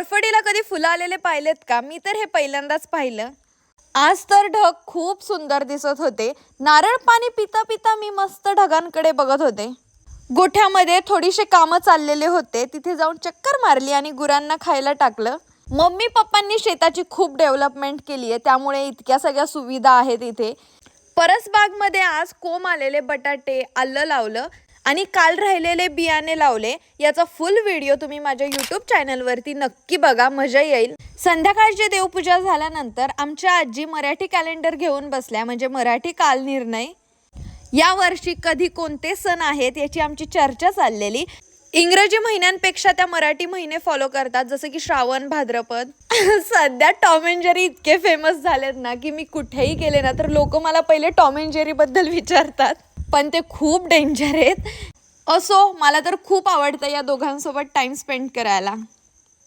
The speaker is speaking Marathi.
कोरफडीला कधी फुलं आलेले पाहिलेत का? मी तर हे पहिल्यांदाच पाहिलं. आज तर ढग खूप सुंदर दिसत होते. नारळ पाणी पिता पिता मी मस्त ढगांकडे बघत होते. गोठ्यामध्ये थोडीशी कामं चाललेले होते. तिथे जाऊन चक्कर मारली आणि गुरांना खायला टाकलं. मम्मी पप्पांनी शेताची खूप डेव्हलपमेंट केली आहे. त्यामुळे इतक्या सगळ्या सुविधा आहेत इथे. परसबागमध्ये आज कोंब आलेले बटाटे आलं लावलं. आणि काल राहिलेले बियाणे लावले याचा फुल व्हिडिओ तुम्ही माझ्या यूट्यूब चॅनलवरती नक्की बघा मजा येईल. संध्याकाळची देवपूजा झाल्यानंतर आमच्या आजी मराठी कॅलेंडर घेऊन बसल्या म्हणजे मराठी काल निर्णय. या वर्षी कधी कोणते सण आहेत याची आमची चर्चा चाललेली. इंग्रजी महिन्यांपेक्षा त्या मराठी महिने फॉलो करतात जसं की श्रावण भाद्रपद. सध्या टॉम अँड जेरी इतके फेमस झालेत ना की मी कुठेही गेले ना तर लोक मला पहिले टॉम अँड जेरीबद्दल विचारतात. पण ते खूप डेंजर आहेत. असो मला तर खूप आवडतं या दोघांसोबत टाईम स्पेंड करायला.